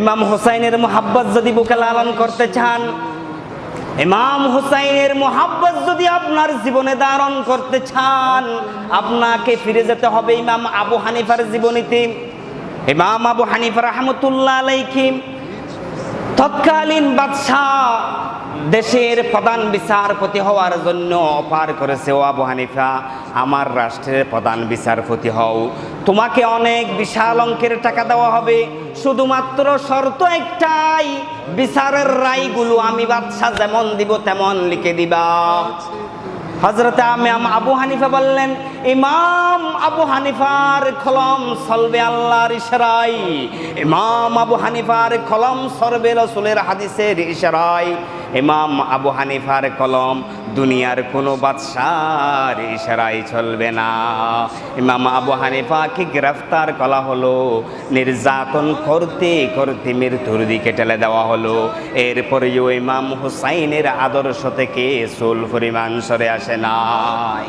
ইমাম হুসাইনের মোহাব্বত যদি বুকে লালন করতে চান, ইমাম হুসাইনের মোহাব্বত যদি আপনার জীবনে ধারণ করতে চান, আপনাকে ফিরে যেতে হবে ইমাম আবু হানিফার জীবনীতে। ইমাম আবু হানিফা রহমতুল্লাহ আলাইহিম তৎকালীন বাদশাহ দেশের প্রধান বিচারপতি হওয়ার জন্য অফার করেছে ও আবু হানিফা। আমার রাষ্ট্রের প্রধান বিচারপতি হও। তোমাকে অনেক বিশাল অঙ্কের টাকা দেওয়া হবে। শুধুমাত্র শর্ত একটাই, বিচারের রায়গুলো আমি বাদশাহ যেমন দিব তেমন লিখে দিবা। হজরতে আম আবু হানিফা বললেন, ইমাম আবু হানিফার কলম সলবে আল্লাহর ইশারাই ইমাম আবু হানিফার কলম সরবে রসুলের হাদিসের ইশারাই ইমাম আবু হানিফার কলম দুনিয়ার কোনো বাদশার ইশারাই চলবে না। ইমাম আবু হানিফাকে গ্রেফতার করা হলো, নির্যাতন করতে করতে মৃত্যুর দিকে ঠেলে দেওয়া হলো। এরপরেও ইমাম হুসাইনের আদর্শ থেকে সোল পরিমাণ সরে আসে নাই।